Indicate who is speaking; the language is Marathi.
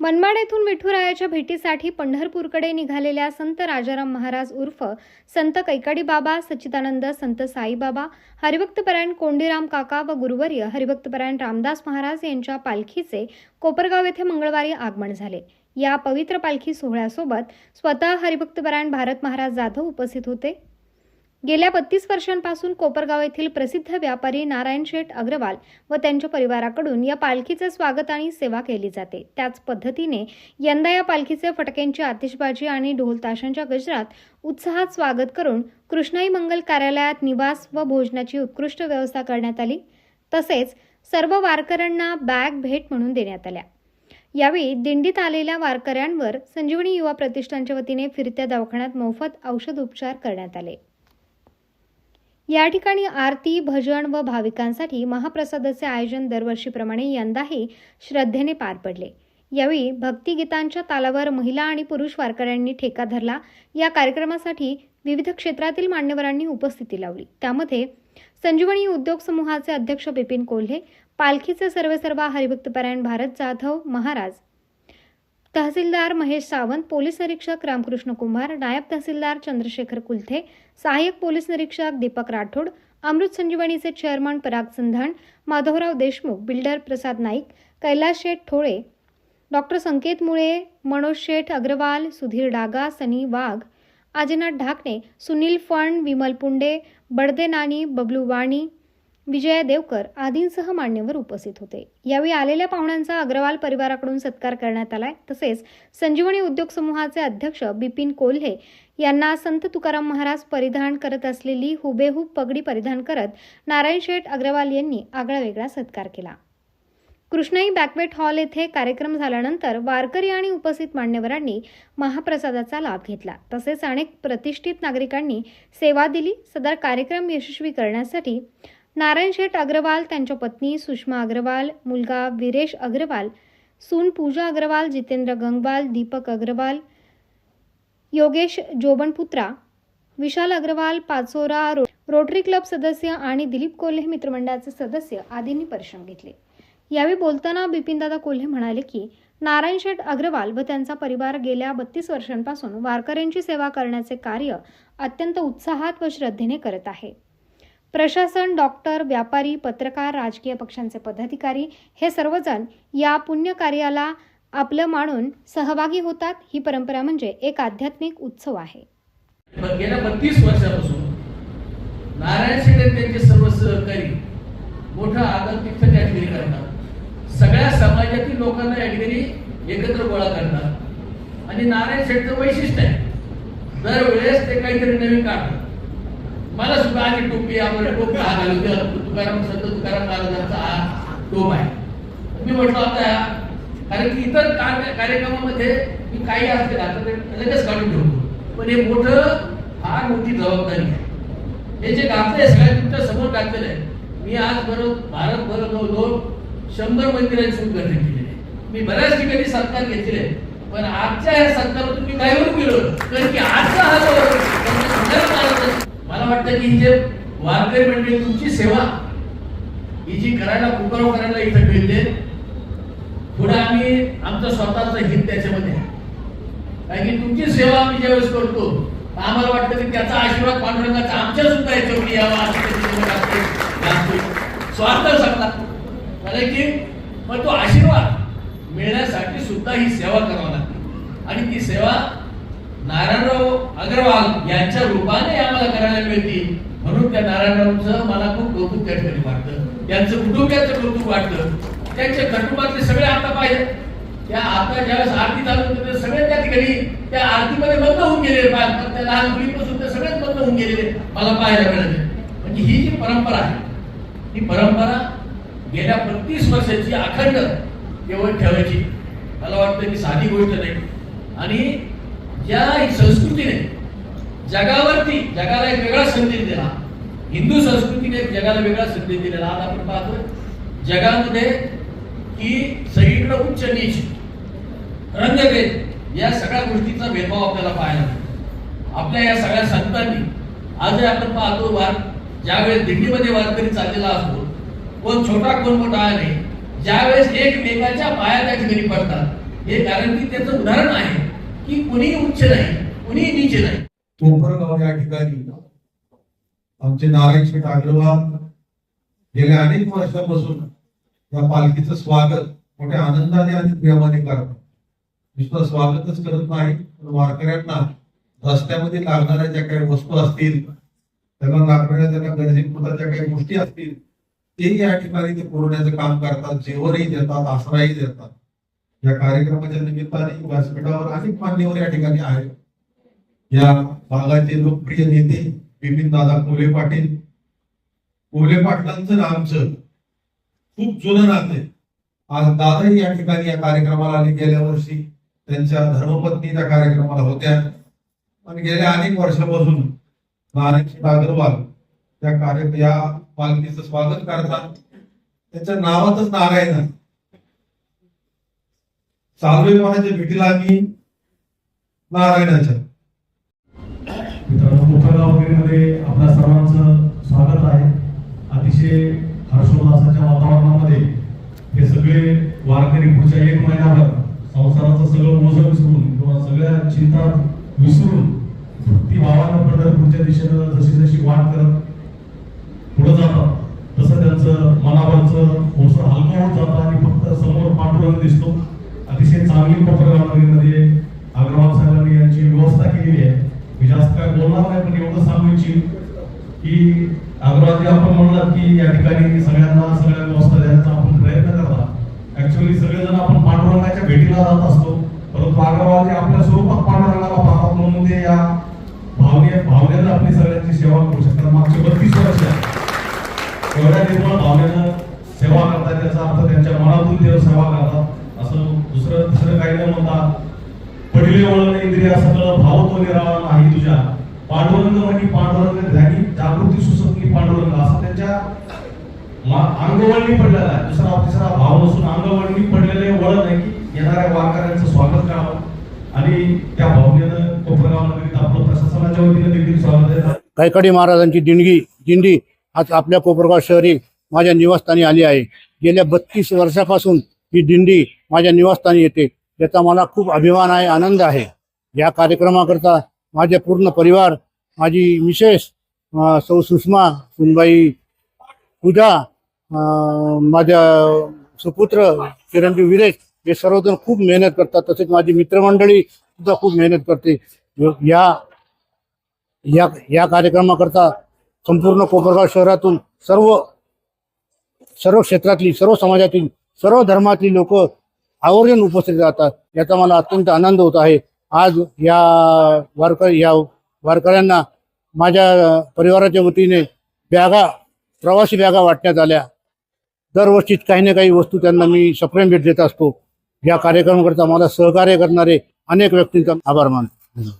Speaker 1: मनमाड येथून विठुरायाच्या भेटीसाठी पंढरपूरकडे निघालेल्या संत राजाराम महाराज उर्फ संत कैकाडी बाबा सच्चिदानंद संत साईबाबा हरिभक्तपरायण कोंडीराम काका व गुरुवर्य हरिभक्तपरायण रामदास महाराज यांच्या पालखीचे कोपरगाव येथे मंगळवारी आगमन झाले. या पवित्र पालखी सोहळ्यासोबत स्वतः हरिभक्तपरायण भारत महाराज जाधव उपस्थित होते. गेल्या बत्तीस वर्षांपासून कोपरगाव येथील प्रसिद्ध व्यापारी नारायण शेठ अग्रवाल व त्यांच्या परिवाराकडून या पालखीचे स्वागत आणि सेवा केली जाते. त्याच पद्धतीने यंदा या पालखीचे फटक्यांची आतिषबाजी आणि ढोल ताशांच्या गजरात उत्साहात स्वागत करून कृष्णाई मंगल कार्यालयात निवास व भोजनाची उत्कृष्ट व्यवस्था करण्यात आली. तसेच सर्व वारकऱ्यांना बॅग भेट म्हणून देण्यात आल्या. यावेळी दिंडीत आलेल्या वारकऱ्यांवर संजीवनी युवा प्रतिष्ठानच्या वतीने फिरत्या दवाखान्यात मोफत औषध उपचार करण्यात आले. या ठिकाणी आरती भजन व भाविकांसाठी महाप्रसादाचे आयोजन दरवर्षीप्रमाणे यंदाही श्रद्धेने पार पडले. यावेळी भक्तिगीतांच्या तालावर महिला आणि पुरुष वारकऱ्यांनी ठेका धरला. या कार्यक्रमासाठी विविध क्षेत्रातील मान्यवरांनी उपस्थिती लावली. त्यामध्ये संजीवनी उद्योग समूहाचे अध्यक्ष बिपिन कोल्हे पालखीचे सर्वेसर्वा हरिभक्तपरायण भारत जाधव महाराज तहसीलदार महेश सावंत पोलीस निरीक्षक रामकृष्ण कुंभार नायब तहसीलदार चंद्रशेखर कुलथे सहाय्यक पोलीस निरीक्षक Deepak Rathod Amrut संजीवनीचे chairman Parag Sandhan Madhavrao Deshmukh builder Prasad Naik Kailas Sheth Thole doctor Sanket Mule Manoj Sheth Agarwal Sudhir Daga सनी वाघ आजीनाथ ढाकणे सुनील फण विमल पुंडे बडदे नानी बबलू वाणी विजया देवकर आदींसह मान्यवर उपस्थित होते. यावेळी आलेल्या पाहुण्यांचा अग्रवाल परिवाराकडून सत्कार करण्यात आलाय. तसेच संजीवनी उद्योग समूहाचे अध्यक्ष बिपिन कोल्हे यांना संत तुकाराम महाराज परिधान करत असलेली हुबेहूब पगडी परिधान करत नारायण शेठ अग्रवाल यांनी आगळा वेगळा सत्कार केला. कृष्णाई बॅकवेट हॉल येथे कार्यक्रम झाल्यानंतर वारकरी आणि उपस्थित मान्यवरांनी महाप्रसादाचा लाभ घेतला. तसेच अनेक प्रतिष्ठित नागरिकांनी सेवा दिली. सदर कार्यक्रम यशस्वी करण्यासाठी नारायण शेठ अग्रवाल त्यांच्या पत्नी सुषमा अग्रवाल मुलगा विरेश अग्रवाल सून पूजा अग्रवाल जितेंद्र गंगवाल दीपक अग्रवाल योगेश जोबनपुत्रा विशाल अग्रवाल पाचोरा रो रोटरी क्लब सदस्य आणि दिलीप कोल्हे मित्रमंडळाचे सदस्य आदींनी परिश्रम घेतले. यावेळी बोलताना बिपिनदादा कोल्हे म्हणाले की नारायण शेठ अग्रवाल व त्यांचा परिवार गेल्या बत्तीस वर्षांपासून वारकऱ्यांची सेवा करण्याचे कार्य अत्यंत उत्साहात व श्रद्धेने करत आहे. प्रशासन डॉक्टर व्यापारी पत्रकार राजकीय पक्षांचे पदाधिकारी हे सर्वजण या पुण्यकार्याला आपलं मानून सहभागी होतात. ही परंपरा म्हणजे एक आध्यात्मिक उत्सव आहे.
Speaker 2: गेल्या बत्तीस वर्षापासून नारायण शेठ त्यांचे सर्व सहकारी मोठा आदर तिथं त्या ठिकाणी करतात. सगळ्या समाजातील लोकांना या ठिकाणी एकत्र गोळा करतात. आणि नारायण शेठचं वैशिष्ट्य आहे. दरवेळेस ते काहीतरी नवीन काढतात. मला सुद्धा आधी टोपी आम्हाला टोप का घालू तुकाराम संत तुकाराम महाराजांचा हा टोप आहे. मी म्हटलं आता कारण की इतर कार्यक्रमामध्ये मी काही असते ना तर लगेच काढून ठेवतो. पण हे मोठं फार मोठी जबाबदारी आहे. हे जे घातले सगळ्या तुमच्यासमोर घातलेलं आहे मी आज बरोबर भारत भर जवळजवळ शंभर मंदिरांची उद्घाटन केलेले आहे. मी बऱ्याच ठिकाणी सत्कार घेतलेले आहे. पण आजच्या या सत्कारातून मी काय होऊन गेलो कारण की आजचा हा जो त्यांचा संदर्भ आहे, मला वाटतं की जे वारकरी मंडळी तुमची सेवा ही जी करायला पुकारो करायला इथं मिळते पुढे आम्ही आमचं स्वतःचं हित त्याच्यामध्ये कारण की तुमची सेवा आम्ही ज्यावेळेस करतो आम्हाला वाटतं की त्याचा आशीर्वाद पांडुरंगाचा आमच्या सुद्धा याच्यावरती यावा स्वार्थ सांगला कारण की मग तो आशीर्वाद मिळण्यासाठी सुद्धा ही सेवा करावी लागते. आणि ती सेवा नारायणराव अग्रवाल यांच्या रूपाने आम्हाला करायला मिळते म्हणून त्या नारायणरावचं मला खूप कौतुक त्या ठिकाणी वाटतं. त्यांचं कुटुंबियाचं कौतुक वाटतं. त्यांच्या कुटुंबातले सगळे आता पाहिजे त्या आता ज्यावेळेस आरती चालू होते सगळे त्या ठिकाणी त्या आरतीमध्ये बंद होऊन गेलेले त्या लहान मुलीपासून ते सगळेच बंद होऊन गेलेले मला पाहायला मिळाले. म्हणजे ही जी परंपरा आहे ही परंपरा गेल्या बत्तीस वर्षाची अखंड केवळ ठेवायची. मला वाटतं की साधी गोष्ट नाही. आणि या संस्कृतीने जगावरती जगाला एक वेगळा संदेश दिला हिंदू संस्कृतीने जगाला वेगळा संदेश दिलेला. आज आपण पाहतो जगामध्ये की सगळीकडे उच्च नीच रंगभेद या सगळ्या गोष्टीचा भेदभाव आपल्याला पाहायला मिळतो. आपल्या या सगळ्या संतांनी आजही आपण पाहतो वार ज्यावेळेस दिल्लीमध्ये वारकरी चाललेला असतो कोण छोटा कोण मोठा नाही ज्यावेळेस एकमेकाच्या पाया त्या ठिकाणी पडतात. हे कारण की त्याचं उदाहरण आहे. की कुणी उच्च नाही कुणी नीच नाही.
Speaker 3: कोपरगाव या ठिकाणी आमचे नारायण शेठ अग्रवाल गेल्या अनेक वर्षापासून या पालखीचं स्वागत मोठ्या आनंदाने आणि प्रेमाने करतात. नुसतं स्वागतच करत नाही पण वारकऱ्यांना रस्त्यामध्ये लागणाऱ्या ज्या काही वस्तू असतील त्यांना लागणाऱ्या त्यांना गरजेपुरता ज्या काही गोष्टी असतील तेही या ठिकाणी ते पुरवण्याचं काम करतात जेवणही देतात आसराही देतात. या कार्यक्रमाच्या निमित्ताने व्यासपीठावर अनेक मान्यवर या ठिकाणी आहेत. या भागाचे लोकप्रिय नेते बिपिन दादा कोले पाटील. कोले पाटलांचं आणि आमचं खूप जुनं नाते आज दादाही या ठिकाणी या कार्यक्रमाला आले गेल्या वर्षी. त्यांच्या धर्मपत्नी त्या कार्यक्रमाला होत्या. पण गेल्या अनेक वर्षापासून नारायण अग्रवाल त्या कार्य या पालखीचं स्वागत करतात. त्यांच्या नावातच नारायण आहे. चालू कोणाच्या भेटीला आम्ही नारायणाच्या.
Speaker 4: मित्रांनो कोपरगाव वगैरेमध्ये आपल्या सर्वांचं स्वागत आहे. अतिशय हर्षोल्लासाच्या वातावरणामध्ये हे सगळे वारकरी पुढच्या एक महिन्याभर संसाराचं सगळं ओझं विसरून किंवा सगळ्या चिंता विसरून ती भावानं पंढरपूरच्या दिशेनं जशी जशी वाट करत पुढे जातात तसं त्यांचं मनावरचं ओझं हलकं होत जातं आणि फक्त समोर पांडुरंग दिसतो. अतिशय चांगली कोपरगाव अग्रवाल साहेबांनी यांची व्यवस्था केलेली आहे. मी जास्त काय बोलणार नाही पण एवढं सांगू इच्छित की अग्रवालजी आपण म्हणलात की या ठिकाणी सगळ्यांना सगळ्या व्यवस्था देण्याचा आपण प्रयत्न करता. ऍक्च्युअली सगळेजण आपण पांडुरंगाच्या भेटीला जात असतो. परंतु अग्रवालजी आपल्या स्वरूपात पांडुरंगाला पाहतात म्हणून ते या भावने भावनेनं आपली सगळ्यांची सेवा करू शकतात. मागचे बत्तीस वर्ष एवढ्या निर्मळ भावनेनं सेवा करतात त्याचा अर्थ त्यांच्या मनातून ते सेवा करतात. असं दुसरं दुसरं काही न म्हणता पडले वळण इंद्रिया सगळं भाव तो निराळा नाही तुझ्या. पांडुरंग म्हणजे पांडुरंग ध्यानी जागृती सुसपली पांडुरंग असं त्यांच्या अंगवळणी पडलेला आहे. दुसरा तिसरा भाव नसून अंगवळणी पडलेले वळण आहे की येणाऱ्या वारकऱ्यांचं स्वागत करावं. आणि त्या भावनेनं कोपरगाव नगरीत आपलं प्रशासनाच्या वतीनं देखील स्वागत आहे.
Speaker 5: कैकाडी महाराजांची दिंडगी दिंडी आज आपल्या कोपरगाव शहरी माझ्या निवासस्थानी आली आहे. गेल्या बत्तीस वर्षापासून ही दिंडी माझ्या निवासस्थानी येते. याचा मला खूप अभिमान आहे आनंद आहे. या कार्यक्रमाकरता माझे पूर्ण परिवार माझी मिसेस सौ सुषमा सुनबाई पूजा माझ्या सुपुत्र चिरंजीव विरेश हे सर्वजण खूप मेहनत करतात. तसेच माझी मित्रमंडळी सुद्धा खूप मेहनत करते. या या या कार्यक्रमाकरता संपूर्ण कोपरगाव शहरातून सर्व सर्व क्षेत्रातली सर्व समाजातील सर्व धर्मातली लोक आवर्जून उपस्थित राहतात. याचा मला अत्यंत आनंद होत आहे. आज या वारकर या वारकऱ्यांना माझ्या परिवाराच्या वतीने बॅगा प्रवासी बॅगा वाटण्यात आल्या. दरवर्षीच काही ना काही वस्तू त्यांना मी सप्रेम भेट देत असतो. या कार्यक्रमाकरता मला सहकार्य करणारे अनेक व्यक्तींचा आभार मानतो.